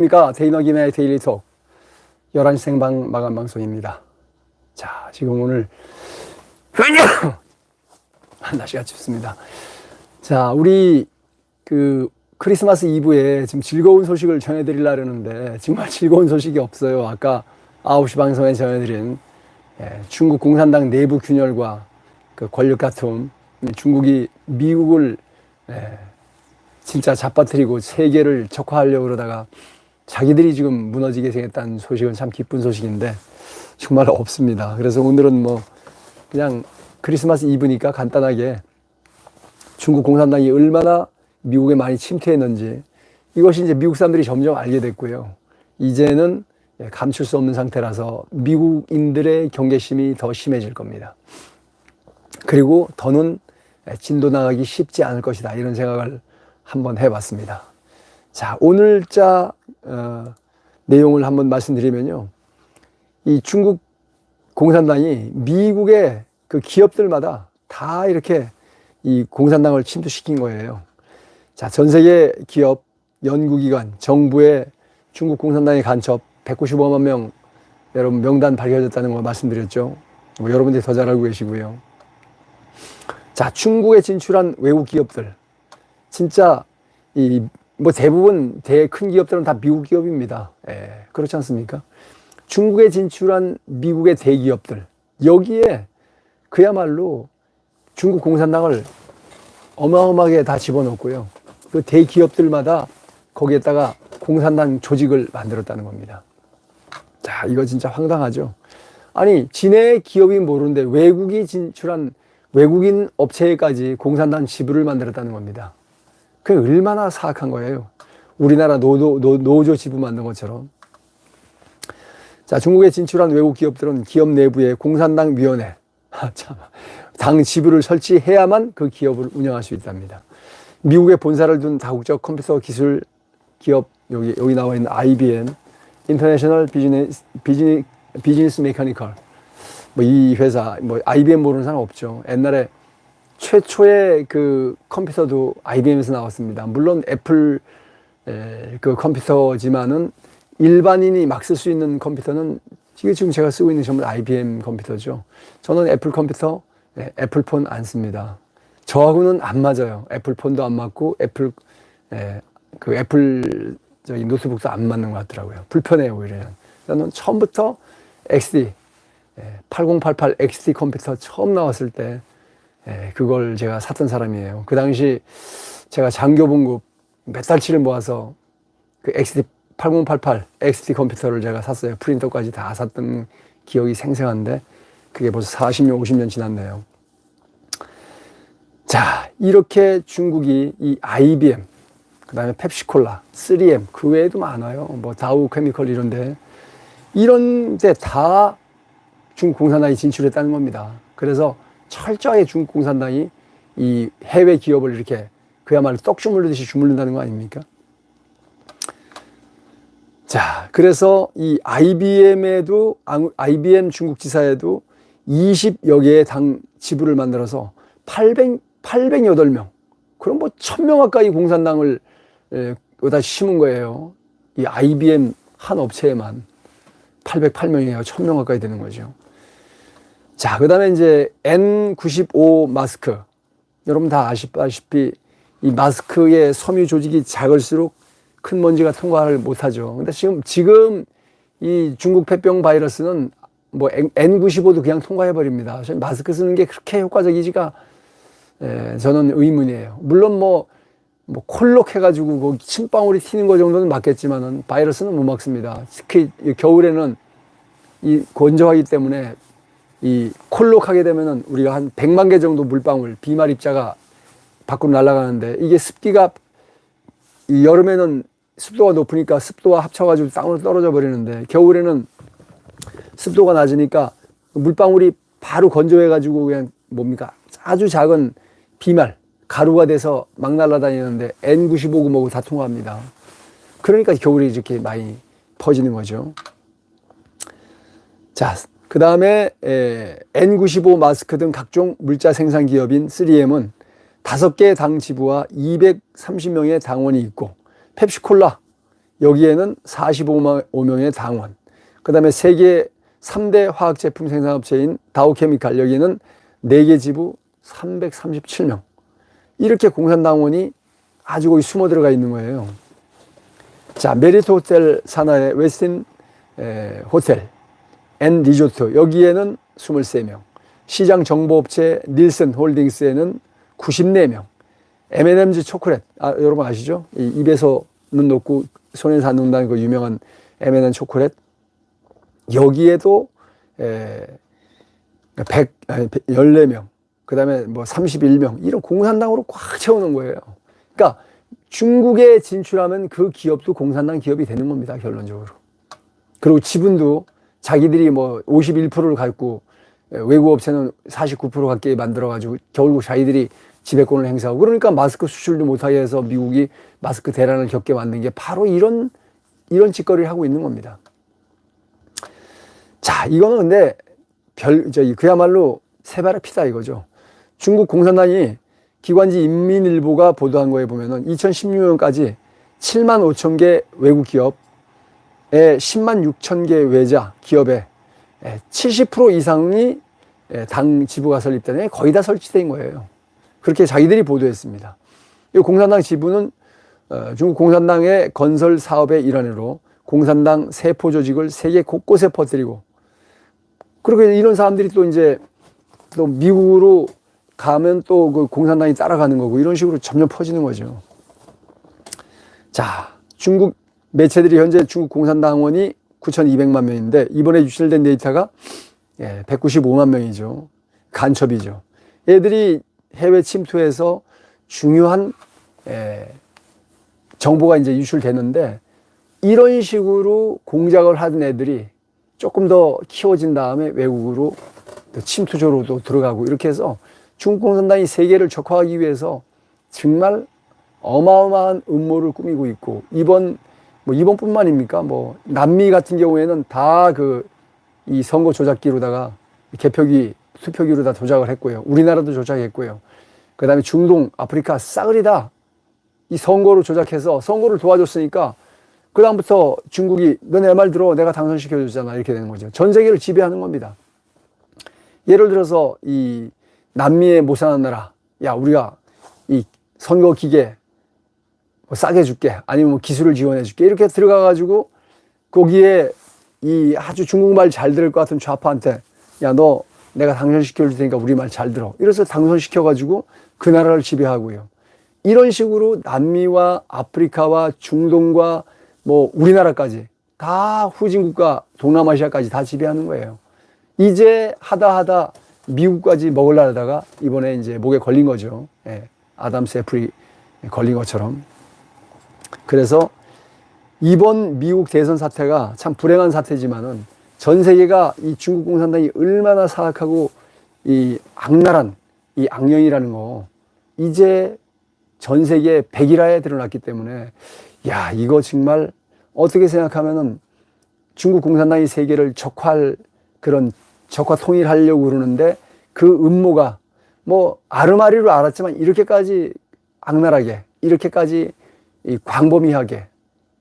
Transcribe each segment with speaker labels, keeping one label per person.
Speaker 1: 안녕하십니까. 데이너김의 데일리톡 11시 생방 마감 방송입니다. 자, 지금 오늘 날씨가 춥습니다. 자, 우리 그 크리스마스 이브에 지금 즐거운 소식을 전해드리려 하는데 정말 즐거운 소식이 없어요. 아까 9시 방송에 전해드린 예, 중국 공산당 내부 균열과 그 권력 다툼, 중국이 미국을 예, 진짜 잡아뜨리고 세계를 적화하려고 그러다가 자기들이 지금 무너지게 생겼다는 소식은 참 기쁜 소식인데 정말 없습니다. 그래서 오늘은 뭐 그냥 크리스마스 이브니까 간단하게 중국 공산당이 얼마나 미국에 많이 침투했는지 이것이 이제 미국 사람들이 점점 알게 됐고요. 이제는 예, 감출 수 없는 상태라서 미국인들의 경계심이 더 심해질 겁니다. 그리고 더는 진도 나가기 쉽지 않을 것이다. 이런 생각을 한번 해봤습니다. 자, 오늘자 어, 내용을 한번 말씀드리면요. 이 중국 공산당이 미국의 그 기업들마다 다 이렇게 이 공산당을 침투시킨 거예요. 자, 전 세계 기업, 연구기관, 정부의 중국 공산당의 간첩 195만 명 여러분 명단 밝혀졌다는 거 말씀드렸죠. 뭐 여러분들이 더 잘 알고 계시고요. 자, 중국에 진출한 외국 기업들. 진짜 이 뭐 대부분 대큰 기업들은 다 미국 기업입니다. 예, 그렇지 않습니까? 중국에 진출한 미국의 대기업들 여기에 그야말로 중국 공산당을 어마어마하게 다 집어넣고요. 그 대기업들마다 거기에다가 공산당 조직을 만들었다는 겁니다. 자, 이거 진짜 황당하죠. 아니, 진해 기업이 모르는데 외국이 진출한 외국인 업체까지 공산당 지부를 만들었다는 겁니다. 그게 얼마나 사악한 거예요. 우리나라 노조, 노, 노조 지부 만든 것처럼. 자, 중국에 진출한 외국 기업들은 기업 내부에 공산당 위원회, 아, 참, 당 지부를 설치해야만 그 기업을 운영할 수 있답니다. 미국에 본사를 둔 다국적 컴퓨터 기술 기업, 여기, 여기 나와 있는 IBM, 인터내셔널 비즈니스, 비즈니, 비즈니스 메카니컬. 뭐 이 회사, 뭐 IBM 모르는 사람 없죠. 옛날에 최초의 그 컴퓨터도 IBM에서 나왔습니다. 물론 애플 에, 그 컴퓨터지만은 일반인이 막 쓸 수 있는 컴퓨터는 이게 지금 제가 쓰고 있는 전부 IBM 컴퓨터죠. 저는 애플 컴퓨터, 예, 애플폰 안 씁니다. 저하고는 안 맞아요. 애플폰도 안 맞고 애플 예, 그 애플 저기 노트북도 안 맞는 것 같더라고요. 불편해요 오히려. 저는 처음부터 XD 8088 XD 컴퓨터 처음 나왔을 때 예, 그걸 제가 샀던 사람이에요. 그 당시 제가 장교 봉급 몇 달치를 모아서 그 XD 8088 XD 컴퓨터를 제가 샀어요. 프린터까지 다 샀던 기억이 생생한데 그게 벌써 40년, 50년 지났네요. 자, 이렇게 중국이 이 IBM, 그 다음에 펩시콜라, 3M, 그 외에도 많아요. 뭐 다우 케미컬 이런데 이런 데 다 중국 공산당이 진출했다는 겁니다. 그래서 철저하게 중국 공산당이 이 해외 기업을 이렇게 그야말로 떡 주물르듯이 주물른다는 거 아닙니까? 자, 그래서 이 IBM에도, IBM 중국 지사에도 20여 개의 당 지부를 만들어서 800, 808명, 그럼 뭐 1000명 가까이 공산당을 에, 여기다 심은 거예요. 이 IBM 한 업체에만 808명이에요. 1000명 가까이 되는 거죠. 자, 그 다음에 이제 N95 마스크. 여러분 다 아시다시피 이 마스크의 섬유 조직이 작을수록 큰 먼지가 통과를 못하죠. 근데 지금, 지금 이 중국 폐병 바이러스는 뭐 N95도 그냥 통과해버립니다. 마스크 쓰는 게 그렇게 효과적이지가 예, 저는 의문이에요. 물론 뭐, 뭐 콜록 해가지고 그 침방울이 튀는 거 정도는 맞겠지만은 바이러스는 못 막습니다. 특히 겨울에는 이 건조하기 때문에 이 콜록하게 되면은 우리가 한 100만 개 정도 물방울, 비말 입자가 밖으로 날아가는데 이게 습기가 이 여름에는 습도가 높으니까 습도와 합쳐가지고 땅으로 떨어져 버리는데 겨울에는 습도가 낮으니까 물방울이 바로 건조해가지고 그냥 뭡니까 아주 작은 비말, 가루가 돼서 막 날아다니는데 N95고 뭐고 다 통과합니다. 그러니까 겨울에 이렇게 많이 퍼지는 거죠. 자, 그 다음에 N95 마스크 등 각종 물자 생산 기업인 3M은 다섯 개의 당 지부와 230명의 당원이 있고 펩시콜라 여기에는 45명의 당원, 그 다음에 세계 3대 화학제품 생산업체인 다우케미칼, 여기에는 4개 지부 337명. 이렇게 공산당원이 아주 거기 숨어 들어가 있는 거예요. 자, 메리트 호텔 산하의 웨스틴 에, 호텔 앤 리조트, 여기에는 23명. 시장 정보업체 닐슨 홀딩스에는 94명. M&M's 초콜릿, 아, 여러분 아시죠? 이 입에서 눈 놓고 손에서 안 놓는다는 그 유명한 M&M 초콜릿. 여기에도 에, 100, 아니, 14명, 그 다음에 뭐 31명, 이런 공산당으로 꽉 채우는 거예요. 그러니까 중국에 진출하면 그 기업도 공산당 기업이 되는 겁니다, 결론적으로. 그리고 지분도 자기들이 뭐 51%를 갖고 외국 업체는 49% 갖게 만들어가지고 결국 자기들이 지배권을 행사하고 그러니까 마스크 수출도 못하게 해서 미국이 마스크 대란을 겪게 만든 게 바로 이런 이런 짓거리를 하고 있는 겁니다. 자, 이거는 근데 별, 저, 그야말로 세발의 피다 이거죠. 중국 공산당이 기관지 인민일보가 보도한 거에 보면은 2016년까지 7만 5천 개 외국 기업에 10만 6천 개 외자 기업에 70% 이상이 당 지부가 설립되는 거의 다 설치된 거예요. 그렇게 자기들이 보도했습니다. 이 공산당 지부는 어, 중국 공산당의 건설 사업의 일환으로 공산당 세포 조직을 세계 곳곳에 퍼뜨리고 그렇게 이런 사람들이 또 이제 또 미국으로 가면 또 그 공산당이 따라가는 거고 이런 식으로 점점 퍼지는 거죠. 자, 중국 매체들이 현재 중국 공산당원이 9,200만 명인데 이번에 유출된 데이터가 195만 명이죠. 간첩이죠. 얘들이 해외 침투해서 중요한 정보가 이제 유출되는데 이런 식으로 공작을 하던 애들이 조금 더 키워진 다음에 외국으로 침투조로도 들어가고 이렇게 해서 중국 공산당이 세계를 적화하기 위해서 정말 어마어마한 음모를 꾸미고 있고 이번 뭐 이번뿐만입니까? 뭐 남미 같은 경우에는 다 그 이 선거 조작기로다가 개표기 투표기로 다 조작을 했고요. 우리나라도 조작했고요. 그 다음에 중동, 아프리카 싸그리 다이 선거를 조작해서 선거를 도와줬으니까 그 다음부터 중국이 너 내 말 들어 내가 당선시켜줬잖아 이렇게 되는 거죠. 전 세계를 지배하는 겁니다. 예를 들어서 이 남미의 모사한 나라 야 우리가 이 선거 기계 뭐 싸게 줄게 아니면 뭐 기술을 지원해 줄게 이렇게 들어가 가지고 거기에 이 아주 중국말 잘 들을 것 같은 좌파한테 야 너 내가 당선시켜 줄 테니까 우리 말 잘 들어. 이래서 당선시켜 가지고 그 나라를 지배하고요. 이런 식으로 남미와 아프리카와 중동과 뭐 우리나라까지 다 후진국가 동남아시아까지 다 지배하는 거예요. 이제 하다 하다 미국까지 먹으려다가 이번에 이제 목에 걸린 거죠. 예, 아담스 애플이 걸린 것처럼 그래서 이번 미국 대선 사태가 참 불행한 사태지만은 전 세계가 이 중국 공산당이 얼마나 사악하고 이 악랄한 이 악령이라는 거 이제 전 세계 백일화에 드러났기 때문에 야 이거 정말 어떻게 생각하면은 중국 공산당이 세계를 적화할 그런 적화 통일하려고 그러는데 그 음모가 뭐 아르마리로 알았지만 이렇게까지 악랄하게 이렇게까지 이 광범위하게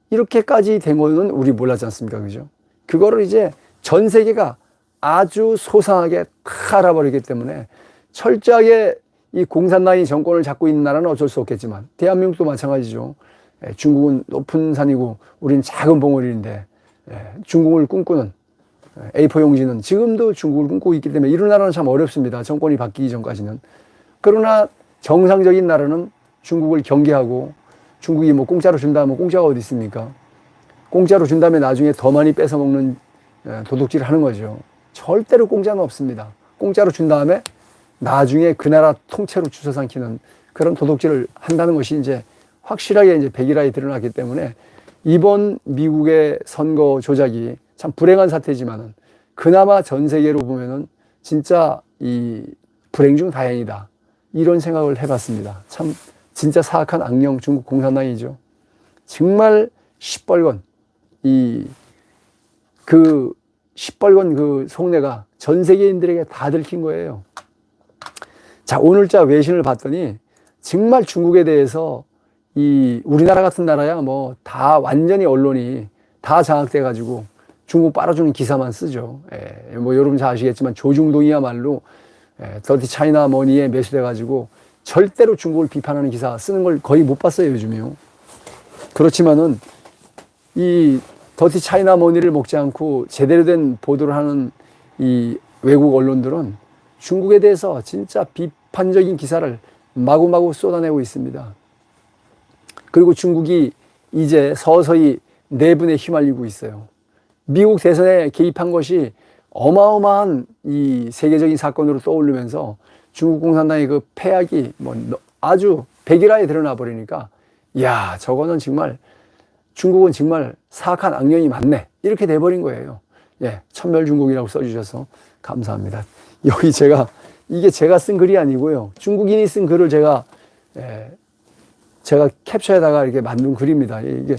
Speaker 1: 이렇게까지 된 거는 우리 몰랐지 않습니까? 그죠? 그거를 이제 전 세계가 아주 소상하게 다 알아버리기 때문에 철저하게 이 공산당이 정권을 잡고 있는 나라는 어쩔 수 없겠지만 대한민국도 마찬가지죠. 예, 중국은 높은 산이고 우리는 작은 봉우리인데 예, 중국을 꿈꾸는 예, A4 용지는 지금도 중국을 꿈꾸고 있기 때문에 이런 나라는 참 어렵습니다. 정권이 바뀌기 전까지는. 그러나 정상적인 나라는 중국을 경계하고 중국이 뭐 공짜로 준다 면 공짜가 어디 있습니까? 공짜로 준 다음에 나중에 더 많이 뺏어 먹는 도둑질을 하는 거죠. 절대로 공짜는 없습니다. 공짜로 준 다음에 나중에 그 나라 통째로 주워 삼키는 그런 도둑질을 한다는 것이 이제 확실하게 이제 백일화에 드러났기 때문에 이번 미국의 선거 조작이 참 불행한 사태지만은 그나마 전 세계로 보면은 진짜 이 불행 중 다행이다. 이런 생각을 해봤습니다. 참 진짜 사악한 악령 중국 공산당이죠. 정말 시뻘건 이그 시뻘건 그 속내가 전 세계인들에게 다 들킨 거예요. 자, 오늘자 외신을 봤더니 정말 중국에 대해서 이 우리나라 같은 나라야 뭐 다 완전히 언론이 다 장악돼 가지고 중국 빨아주는 기사만 쓰죠. 예, 뭐 여러분 잘 아시겠지만 조중동이야말로 예, 더티 차이나 머니에 매수돼 가지고 절대로 중국을 비판하는 기사 쓰는 걸 거의 못 봤어요 요즘에요. 그렇지만은 이 더티 차이나 머니를 먹지 않고 제대로 된 보도를 하는 이 외국 언론들은 중국에 대해서 진짜 비판적인 기사를 마구마구 쏟아내고 있습니다. 그리고 중국이 이제 서서히 내분에 휘말리고 있어요. 미국 대선에 개입한 것이 어마어마한 이 세계적인 사건으로 떠오르면서 중국 공산당의 그 패악이 뭐 아주 백일화에 드러나 버리니까 야 저거는 정말 중국은 정말 사악한 악령이 많네 이렇게 돼버린 거예요. 예, 천멸 중국이라고 써주셔서 감사합니다. 여기 제가 이게 제가 쓴 글이 아니고요. 중국인이 쓴 글을 제가 예, 제가 캡처에다가 이렇게 만든 글입니다. 이게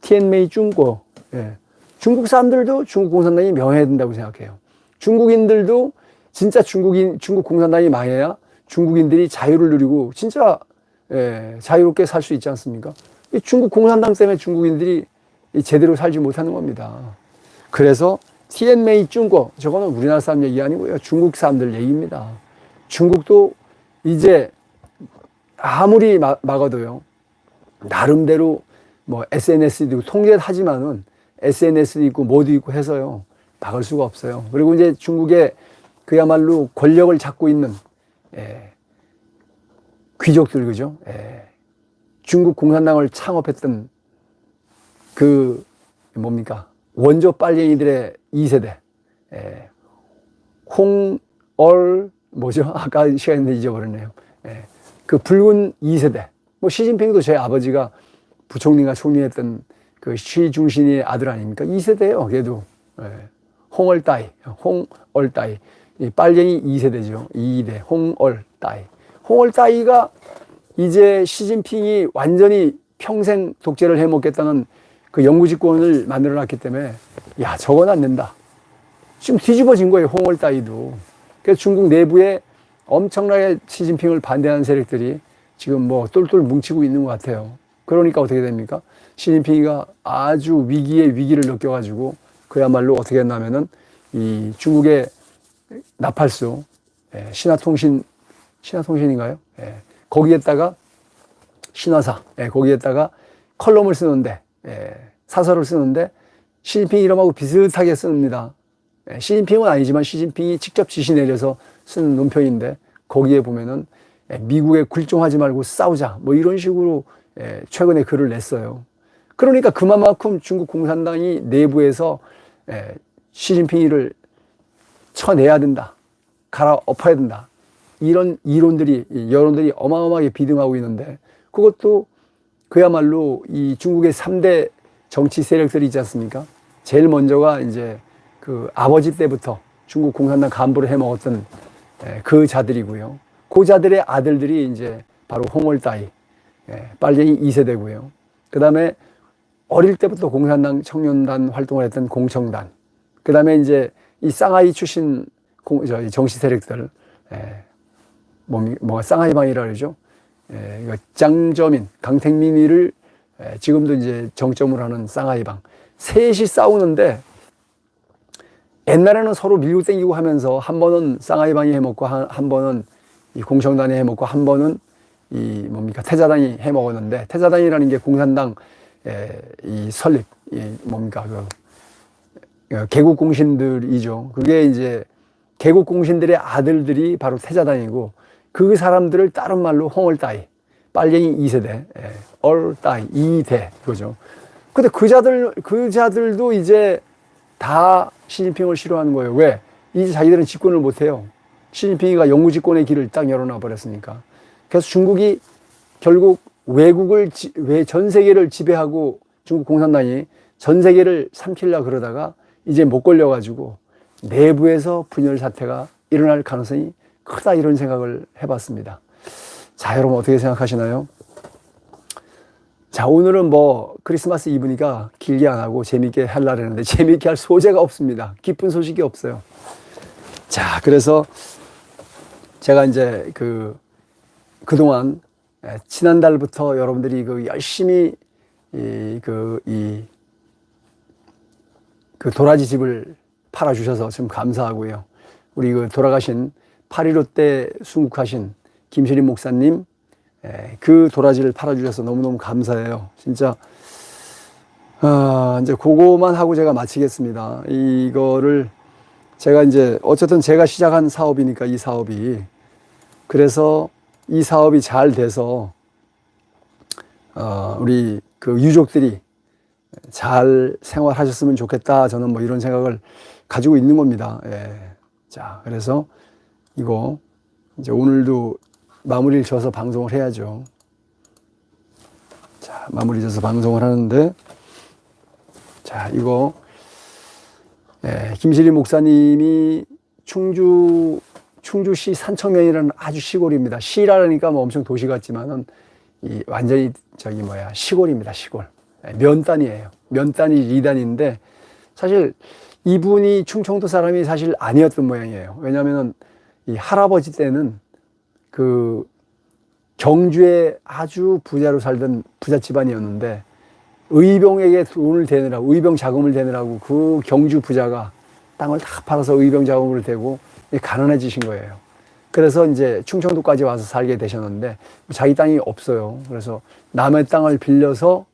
Speaker 1: 티엔메이 중국 예. 중국 사람들도 중국 공산당이 명예해야 된다고 생각해요. 중국인들도 진짜 중국인 중국 공산당이 망해야 중국인들이 자유를 누리고 진짜 예, 자유롭게 살 수 있지 않습니까? 이 중국 공산당 때문에 중국인들이 이 제대로 살지 못하는 겁니다. 그래서 티엔메이 중국 저거는 우리나라 사람 얘기 아니고요. 중국 사람들 얘기입니다. 중국도 이제 아무리 막, 막아도요. 나름대로 뭐 SNS도 통제하지만은 SNS도 있고 뭐도 있고 해서요. 막을 수가 없어요. 그리고 이제 중국의 그야말로 권력을 잡고 있는 예, 귀족들 그죠? 예, 중국 공산당을 창업했던 그 뭡니까 원조 빨갱이들의 2세대 예, 홍얼 뭐죠? 아까 시간인데 잊어버렸네요. 예, 그 붉은 2세대 뭐 시진핑도 제 아버지가 부총리가 총리했던 그 시중신의 아들 아닙니까? 2세대예요. 걔도 예, 홍얼따이 홍얼따이 이 빨갱이 2세대죠. 2대 홍얼따이 홍얼따이가 이제 시진핑이 완전히 평생 독재를 해먹겠다는 그 영구집권을 만들어 놨기 때문에 야 저건 안 된다. 지금 뒤집어진 거예요 홍얼따이도. 그래서 중국 내부에 엄청나게 시진핑을 반대하는 세력들이 지금 뭐 똘똘 뭉치고 있는 것 같아요. 그러니까 어떻게 됩니까? 시진핑이가 아주 위기에 위기를 느껴가지고 그야말로 어떻게 했냐면은 이 중국의 나팔수 예, 신화통신 신화통신인가요? 예, 거기에다가 신화사 예, 거기에다가 컬럼을 쓰는데 예, 사설을 쓰는데 시진핑 이름하고 비슷하게 씁니다. 예, 시진핑은 아니지만 시진핑이 직접 지시 내려서 쓰는 논평인데 거기에 보면은 예, 미국에 굴종하지 말고 싸우자 뭐 이런 식으로 예, 최근에 글을 냈어요. 그러니까 그만큼 중국 공산당이 내부에서 예, 시진핑이를 쳐내야 된다. 갈아엎어야 된다. 이런 이론들이, 여론들이 어마어마하게 비등하고 있는데 그것도 그야말로 이 중국의 3대 정치 세력들이 있지 않습니까? 제일 먼저가 이제 그 아버지 때부터 중국 공산당 간부를 해 먹었던 예, 그 자들이고요. 그 자들의 아들들이 이제 바로 홍월따이, 예, 빨갱이 2세대고요. 그 다음에 어릴 때부터 공산당 청년단 활동을 했던 공청단. 그 다음에 이제 이 쌍하이 출신 공, 저, 정치 세력들, 예, 뭐, 뭐가 쌍하이방이라 그러죠. 예, 이거 장저민, 강택민이를 예, 지금도 이제 정점으로 하는 쌍하이방. 셋이 싸우는데 옛날에는 서로 밀고 땡기고 하면서 한 번은 쌍하이방이 해먹고 한, 한 번은 이 공청단이 해먹고 한 번은 이 뭡니까 태자당이 해먹었는데 태자당이라는 게 공산당 에, 이 설립 이 뭡니까 그 어, 개국 공신들이죠. 그게 이제 개국 공신들의 아들들이 바로 태자당이고 그 사람들을 다른 말로 홍얼따이 빨갱이 2세대 예, 얼따이 2대 그거죠. 근데 그 자들 그 자들도 이제 다 시진핑을 싫어하는 거예요. 왜? 이제 자기들은 집권을 못 해요. 시진핑이가 영구 집권의 길을 딱 열어놔 버렸으니까. 그래서 중국이 결국 외국을 왜 전 세계를 지배하고 중국 공산당이 전 세계를 삼키려 그러다가 이제 못 걸려 가지고 내부에서 분열 사태가 일어날 가능성이 크다 이런 생각을 해 봤습니다. 자, 여러분 어떻게 생각하시나요? 자, 오늘은 뭐 크리스마스 이브니까 길게 안 하고 재밌게 하려고 했는데 재밌게 할 소재가 없습니다. 기쁜 소식이 없어요. 자, 그래서 제가 이제 그, 그동안 예, 지난달부터 여러분들이 그 열심히 이, 그, 이, 그 도라지 집을 팔아주셔서 참 감사하고요. 우리 그 돌아가신 8.15 때 순국하신 김시린 목사님, 예, 그 도라지를 팔아주셔서 너무너무 감사해요. 진짜, 아, 이제 그거만 하고 제가 마치겠습니다. 이거를 제가 이제 어쨌든 제가 시작한 사업이니까 이 사업이 그래서 이 사업이 잘 돼서 어, 우리 그 유족들이 잘 생활하셨으면 좋겠다. 저는 뭐 이런 생각을 가지고 있는 겁니다. 예. 자, 그래서 이거 이제 오늘도 마무리를 져서 방송을 해야죠. 자, 마무리 져서 방송을 하는데 자, 이거 예, 김실리 목사님이 충주 충주시 산청면이라는 아주 시골입니다. 시라니까 뭐 엄청 도시 같지만은 이 완전히 저기 뭐야 시골입니다. 시골 예, 면단이에요. 면단이 리단인데 사실 이분이 충청도 사람이 사실 아니었던 모양이에요. 왜냐하면은 이 할아버지 때는 그 경주에 아주 부자로 살던 부자 집안이었는데 의병에게 돈을 대느라고 의병 자금을 대느라고 그 경주 부자가 땅을 다 팔아서 의병 자금을 대고 가난해지신 거예요. 그래서 이제 충청도까지 와서 살게 되셨는데 자기 땅이 없어요. 그래서 남의 땅을 빌려서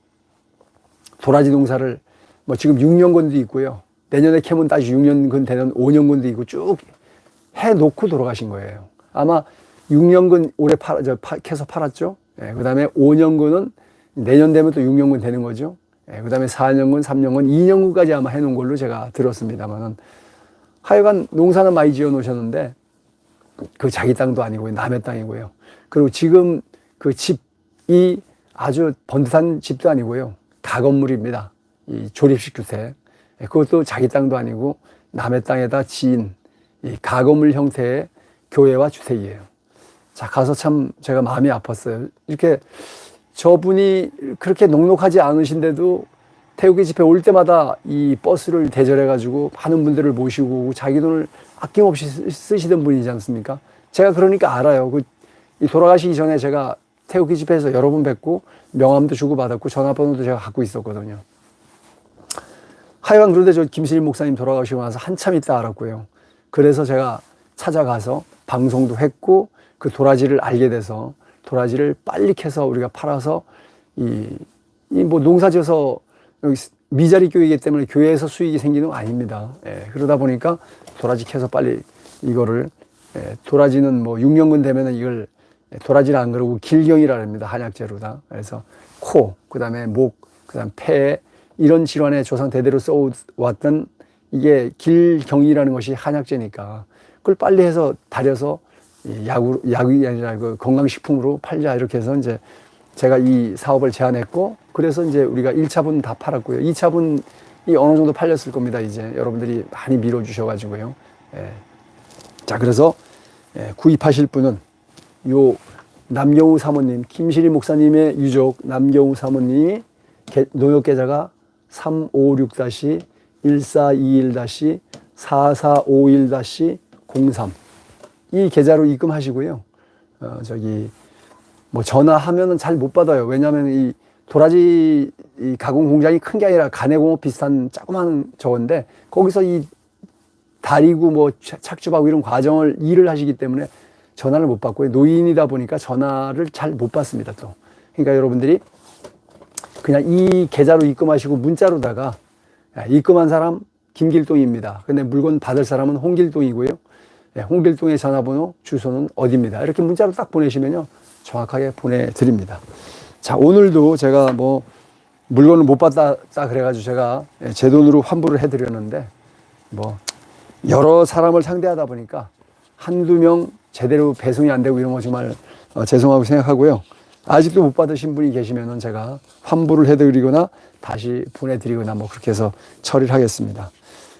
Speaker 1: 도라지 농사를 뭐 지금 6년근도 있고요. 내년에 캐면 다시 6년근 되는 5년근도 있고 쭉 해놓고 돌아가신 거예요. 아마 6년근 올해 팔, 저, 파, 캐서 팔았죠. 예, 그 다음에 5년근은 내년 되면 또 6년근 되는 거죠. 예, 그 다음에 4년근, 3년근, 2년근까지 아마 해놓은 걸로 제가 들었습니다만은 하여간 농사는 많이 지어 놓으셨는데 그 자기 땅도 아니고요. 남의 땅이고요. 그리고 지금 그 집이 아주 번듯한 집도 아니고요. 가건물입니다. 이 조립식 주택. 예, 그것도 자기 땅도 아니고 남의 땅에다 지은 이 가건물 형태의 교회와 주택이에요. 자, 가서 참 제가 마음이 아팠어요. 이렇게 저분이 그렇게 넉넉하지 않으신데도 태극기 집회 올 때마다 이 버스를 대절해가지고 많은 분들을 모시고 자기 돈을 아낌없이 쓰- 쓰시던 분이지 않습니까? 제가 그러니까 알아요. 그, 이 돌아가시기 전에 제가 태극기 집회에서 여러 번 뵙고 명함도 주고받았고 전화번호도 제가 갖고 있었거든요. 하여간 그런데 저 김실 목사님 돌아가시고 나서 한참 있다 알았고요. 그래서 제가 찾아가서 방송도 했고 그 도라지를 알게 돼서 도라지를 빨리 캐서 우리가 팔아서 이, 이 뭐 농사 지어서 여기 미자리 교회이기 때문에 교회에서 수익이 생기는 거 아닙니다. 예, 그러다 보니까 도라지 캐서 빨리 이거를 예, 도라지는 뭐 6년근 되면은 이걸 예, 도라지를 안 그러고 길경이라 합니다. 한약재로다. 그래서 코, 그 다음에 목, 그 다음 폐 이런 질환에 조상 대대로 써왔던 이게 길경이라는 것이 한약재니까 그걸 빨리 해서 다려서 이 약으로, 약이 아니라 그 건강식품으로 팔자 이렇게 해서 이제 제가 이 사업을 제안했고 그래서 이제 우리가 1차분 다 팔았고요. 2차분이 어느 정도 팔렸을 겁니다. 이제 여러분들이 많이 밀어주셔 가지고요. 예. 자, 그래서 예, 구입하실 분은 요 남경우 사모님, 김실희 목사님의 유족 남경우 사모님이 개- 노역 계좌가 356-1421-4451-03 이 계좌로 입금하시고요. 어, 저기 뭐 전화하면은 잘 못 받아요. 왜냐하면 이 도라지 이 가공 공장이 큰 게 아니라 가내공업 비슷한 조그만 저건데 거기서 이 다리고 뭐 착- 착즙하고 이런 과정을 일을 하시기 때문에 전화를 못 받고요. 노인이다 보니까 전화를 잘 못 받습니다. 또 그러니까 여러분들이 그냥 이 계좌로 입금하시고 문자로다가 야, 입금한 사람 김길동입니다. 근데 물건 받을 사람은 홍길동이고요. 예, 홍길동의 전화번호, 주소는 어디입니다. 이렇게 문자로 딱 보내시면요. 정확하게 보내드립니다. 자, 오늘도 제가 뭐 물건을 못 받다 그래가지고 제가 예, 제 돈으로 환불을 해드렸는데 뭐 여러 사람을 상대하다 보니까 한두 명 제대로 배송이 안 되고 이런 거 정말 어, 죄송하고 생각하고요. 아직도 못 받으신 분이 계시면은 제가 환불을 해드리거나 다시 보내드리거나 뭐 그렇게 해서 처리를 하겠습니다.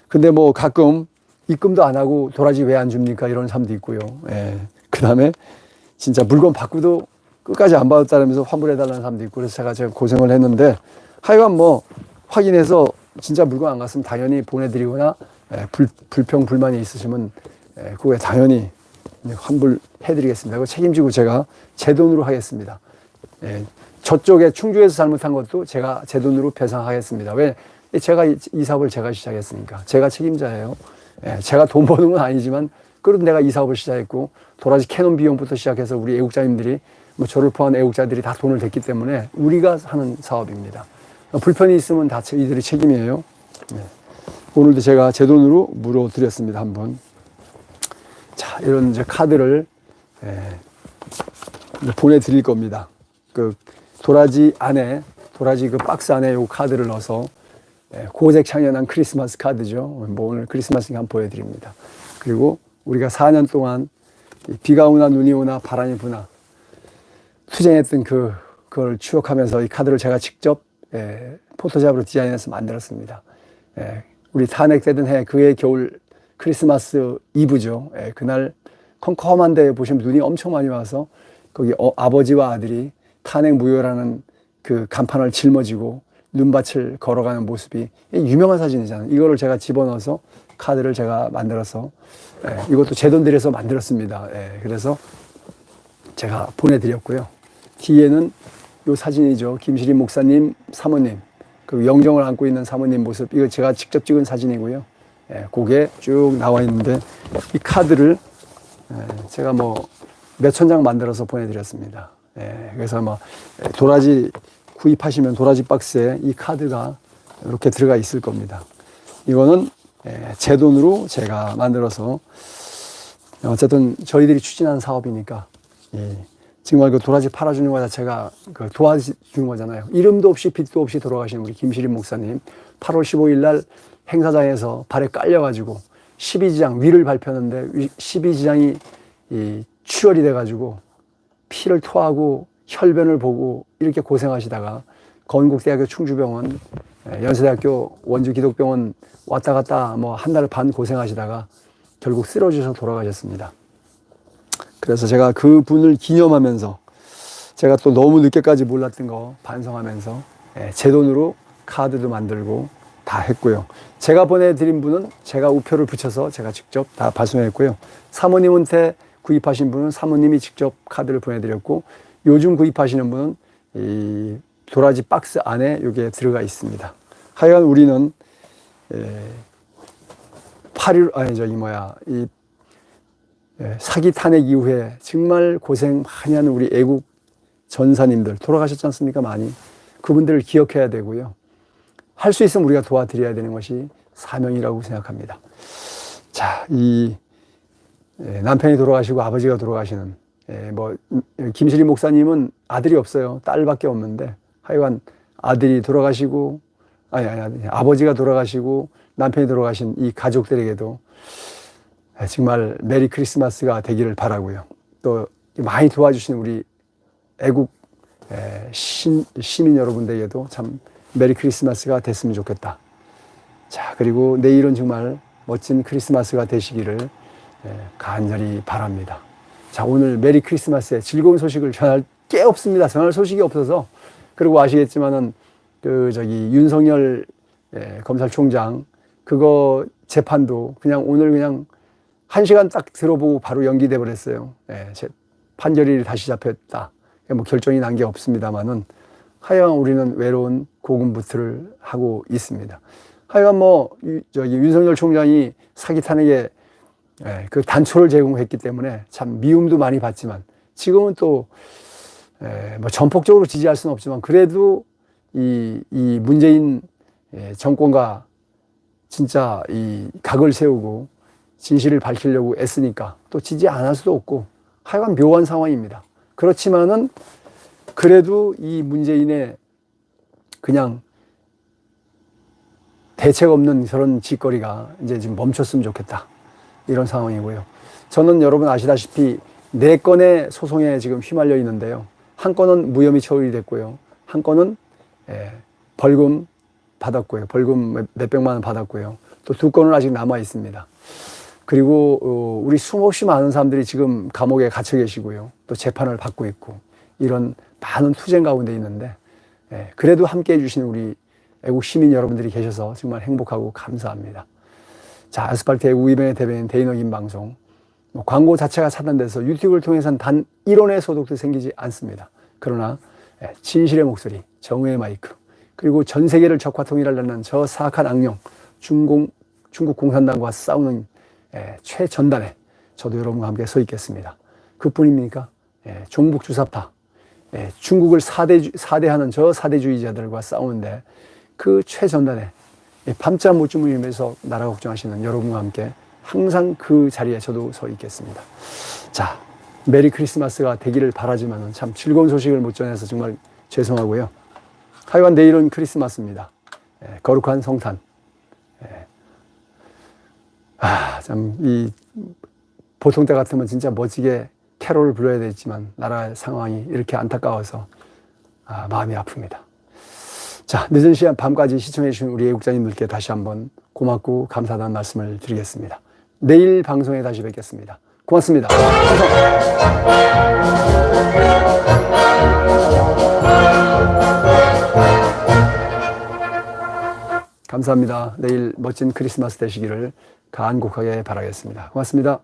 Speaker 1: 근데 뭐 가끔 입금도 안 하고 도라지 왜 안 줍니까? 이런 사람도 있고요. 예. 그 다음에 진짜 물건 받고도 끝까지 안 받았다면서 환불해달라는 사람도 있고 그래서 제가 제가 고생을 했는데 하여간 뭐 확인해서 진짜 물건 안 갔으면 당연히 보내드리거나 예, 불, 불평, 불만이 있으시면 예, 그거에 당연히 환불해드리겠습니다. 그거 책임지고 제가 제 돈으로 하겠습니다. 예, 저쪽에 충주에서 잘못한 것도 제가 제 돈으로 배상하겠습니다. 왜? 제가 이, 이 사업을 제가 시작했으니까. 제가 책임자예요. 예, 제가 돈 버는 건 아니지만 그래도 내가 이 사업을 시작했고 도라지 캐논 비용부터 시작해서 우리 애국자님들이 뭐 저를 포함한 애국자들이 다 돈을 댔기 때문에 우리가 하는 사업입니다. 불편이 있으면 다 이들이 책임이에요. 네. 오늘도 제가 제 돈으로 물어드렸습니다. 한번. 자, 이런 이제 카드를 예, 보내드릴 겁니다. 그 도라지 안에 도라지 그 박스 안에 요 카드를 넣어서 예, 고색 창연한 크리스마스 카드죠. 뭐 오늘 크리스마스니까 한번 보여드립니다. 그리고 우리가 4년 동안 이 비가 오나 눈이 오나 바람이 부나 투쟁했던 그 그걸 추억하면서 이 카드를 제가 직접 예, 포토샵으로 디자인해서 만들었습니다. 예, 우리 탄핵되던 해 그해 겨울 크리스마스 이브죠. 예, 그날 컴컴한 데 보시면 눈이 엄청 많이 와서 거기 어, 아버지와 아들이 탄핵 무효라는 그 간판을 짊어지고 눈밭을 걸어가는 모습이 유명한 사진이잖아요. 이거를 제가 집어넣어서 카드를 제가 만들어서 예, 이것도 제 돈 들여서 만들었습니다. 예, 그래서 제가 보내드렸고요. 뒤에는 요 사진이죠. 김시림 목사님 사모님 그 영정을 안고 있는 사모님 모습 이거 제가 직접 찍은 사진이고요. 예, 그게 쭉 나와 있는데 이 카드를 예, 제가 뭐 몇천 장 만들어서 보내드렸습니다. 예, 그래서 뭐 도라지 구입하시면 도라지 박스에 이 카드가 이렇게 들어가 있을 겁니다. 이거는 예, 제 돈으로 제가 만들어서 어쨌든 저희들이 추진한 사업이니까 예, 정말 그 도라지 팔아주는 거 자체가 그 도와주는 거잖아요. 이름도 없이 빛도 없이 돌아가신 우리 김시림 목사님 8월 15일 날 행사장에서 발에 깔려가지고 12지장 위를 밟혔는데 12지장이 이 출혈이 돼가지고 피를 토하고 혈변을 보고 이렇게 고생하시다가 건국대학교 충주병원, 예, 연세대학교 원주기독병원 왔다 갔다 뭐 한 달 반 고생하시다가 결국 쓰러지셔서 돌아가셨습니다. 그래서 제가 그 분을 기념하면서 제가 또 너무 늦게까지 몰랐던 거 반성하면서 예, 제 돈으로 카드도 만들고 다 했고요. 제가 보내드린 분은 제가 우표를 붙여서 제가 직접 다 발송했고요. 사모님한테 구입하신 분은 사모님이 직접 카드를 보내드렸고 요즘 구입하시는 분은 이 도라지 박스 안에 이게 들어가 있습니다. 하여간 우리는 에, 8일 아니 저기 뭐야 이 예, 사기 탄핵 이후에 정말 고생 많이 하는 우리 애국 전사님들 돌아가셨지 않습니까 많이? 그분들을 기억해야 되고요. 할 수 있으면 우리가 도와드려야 되는 것이 사명이라고 생각합니다. 자이 예, 남편이 돌아가시고 아버지가 돌아가시는 예, 뭐 음, 김실희 목사님은 아들이 없어요. 딸밖에 없는데 하여간 아들이 돌아가시고 아니 아니, 아니 아버지가 돌아가시고 남편이 돌아가신 이 가족들에게도 정말 메리 크리스마스가 되기를 바라고요. 또 많이 도와주신 우리 애국 신, 시민 여러분들에게도 참 메리 크리스마스가 됐으면 좋겠다. 자, 그리고 내일은 정말 멋진 크리스마스가 되시기를 간절히 바랍니다. 자, 오늘 메리 크리스마스에 즐거운 소식을 전할 게 없습니다. 전할 소식이 없어서. 그리고 아시겠지만은 그 저기 윤석열 검찰총장 그거 재판도 그냥 오늘 그냥 한 시간 딱 들어보고 바로 연기돼 버렸어요. 예, 판결이 다시 잡혔다. 뭐 결정이 난 게 없습니다만은 하여간 우리는 외로운 고군분투를 하고 있습니다. 하여간 뭐 저기 윤석열 총장이 사기 탄핵에 예, 그 단초를 제공했기 때문에 참 미움도 많이 받지만 지금은 또 예, 뭐 전폭적으로 지지할 수는 없지만 그래도 이, 이 문재인 예, 정권과 진짜 이 각을 세우고 진실을 밝히려고 애쓰니까 또 지지 안 할 수도 없고 하여간 묘한 상황입니다. 그렇지만은 그래도 이 문재인의 그냥 대책 없는 그런 짓거리가 이제 지금 멈췄으면 좋겠다. 이런 상황이고요. 저는 여러분 아시다시피 네 건의 소송에 지금 휘말려 있는데요. 한 건은 무혐의 처리이 됐고요. 한 건은 예, 벌금 받았고요. 벌금 몇백만 원 받았고요. 또 두 건은 아직 남아 있습니다. 그리고 어, 우리 수없이 많은 사람들이 지금 감옥에 갇혀 계시고요. 또 재판을 받고 있고 이런 많은 투쟁 가운데 있는데 예, 그래도 함께 해주시는 우리 애국 시민 여러분들이 계셔서 정말 행복하고 감사합니다. 자, 아스팔트 애국 이변의 대변인 대인어김 방송 뭐 광고 자체가 차단돼서 유튜브를 통해서는 단 1원의 소득도 생기지 않습니다. 그러나 예, 진실의 목소리, 정의의 마이크, 그리고 전 세계를 적화 통일하려는 저 사악한 악령, 중공, 중국 공산당과 싸우는 예, 최전단에 저도 여러분과 함께 서 있겠습니다. 그뿐입니까? 예, 종북 주사파, 예, 중국을 사대, 사대하는 저 사대주의자들과 싸우는데 그 최전단에 이 밤잠 못 주무시면서 나라 걱정하시는 여러분과 함께 항상 그 자리에 저도 서 있겠습니다. 자, 메리 크리스마스가 되기를 바라지만 참 즐거운 소식을 못 전해서 정말 죄송하고요. 하여간 내일은 크리스마스입니다. 예, 거룩한 성탄. 예. 아, 참, 이, 보통 때 같으면 진짜 멋지게 캐롤을 불러야 되지만, 나라의 상황이 이렇게 안타까워서, 아, 마음이 아픕니다. 자, 늦은 시간 밤까지 시청해주신 우리 애국자님들께 다시 한번 고맙고 감사하다는 말씀을 드리겠습니다. 내일 방송에 다시 뵙겠습니다. 고맙습니다. 감사합니다. 감사합니다. 내일 멋진 크리스마스 되시기를 간곡하게 바라겠습니다. 고맙습니다.